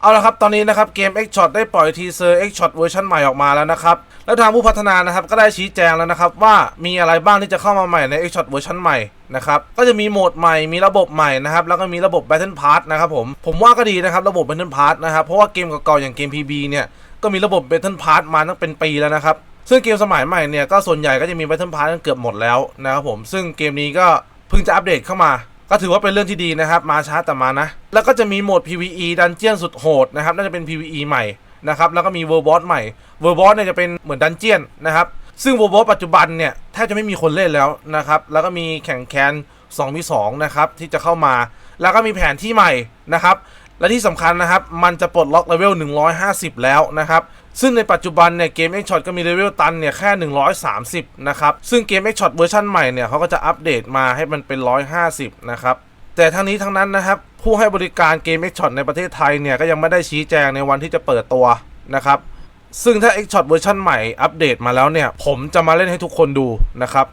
เอาละครับ ตอนนี้นะครับเกม X Shot ได้ปล่อยทีเซอร์ X Shot เวอร์ชันใหม่ออกมาแล้วนะครับ แล้วทางผู้พัฒนานะครับก็ได้ชี้แจงแล้วนะครับว่ามีอะไรบ้างที่จะเข้ามาใหม่ใน X Shot เวอร์ชันใหม่นะครับก็จะมีโหมดใหม่มีระบบใหม่นะครับแล้วก็มีระบบ Battle Pass นะครับผมผมว่าก็ดีนะครับระบบ Battle Pass นะครับเพราะว่าเกมเก่าๆอย่างเกม PB เนี่ยก็มีระบบ Battle Pass มาตั้งเป็นปีแล้วนะครับซึ่งเกมสมัยใหม่เนี่ยก็ส่วนใหญ่ก็จะมี Battle Pass กันเกือบหมดแล้วนะครับผมซึ่งเกมนี้ก็เพิ่งจะอัปเดตเข้ามา ก็ถือว่าเป็นเรื่องที่ดีนะครับ มาช้าแต่มานะ แล้วก็จะมีโหมด PVE ดันเจียนสุดโหดนะครับ น่าจะเป็น PVE ใหม่นะครับแล้วก็มีเวอร์บอสใหม่เวอร์บอสเนี่ยจะเป็นเหมือนดันเจียนนะครับ ซึ่งเวอร์บอสปัจจุบันเนี่ยแทบจะไม่มีคนเล่นแล้วนะครับ แล้วก็มีแข่งแคน2 v 2นะครับที่จะเข้ามา แล้วก็มีแผนที่ใหม่นะครับ และที่สำคัญนะครับ มันจะปลดล็อกเลเวล 150 แล้วนะครับ ซึ่งในปัจจุบันเนี่ยเกม X Shot ก็มีเลเวลตันเนี่ยแค่ 130 นะครับ ซึ่งเกม X Shot เวอร์ชันใหม่เนี่ยเขาก็จะอัปเดตมาให้มันเป็น 150 นะครับ แต่ทั้งนี้ทั้งนั้นนะครับ ผู้ให้บริการเกม X Shot ในประเทศไทยเนี่ยก็ยังไม่ได้ชี้แจงในวันที่จะเปิดตัวนะครับซึ่งถ้า X Shot เวอร์ชันใหม่อัปเดตมาแล้วเนี่ย ผมจะมาเล่นให้ทุกคนดูนะครับ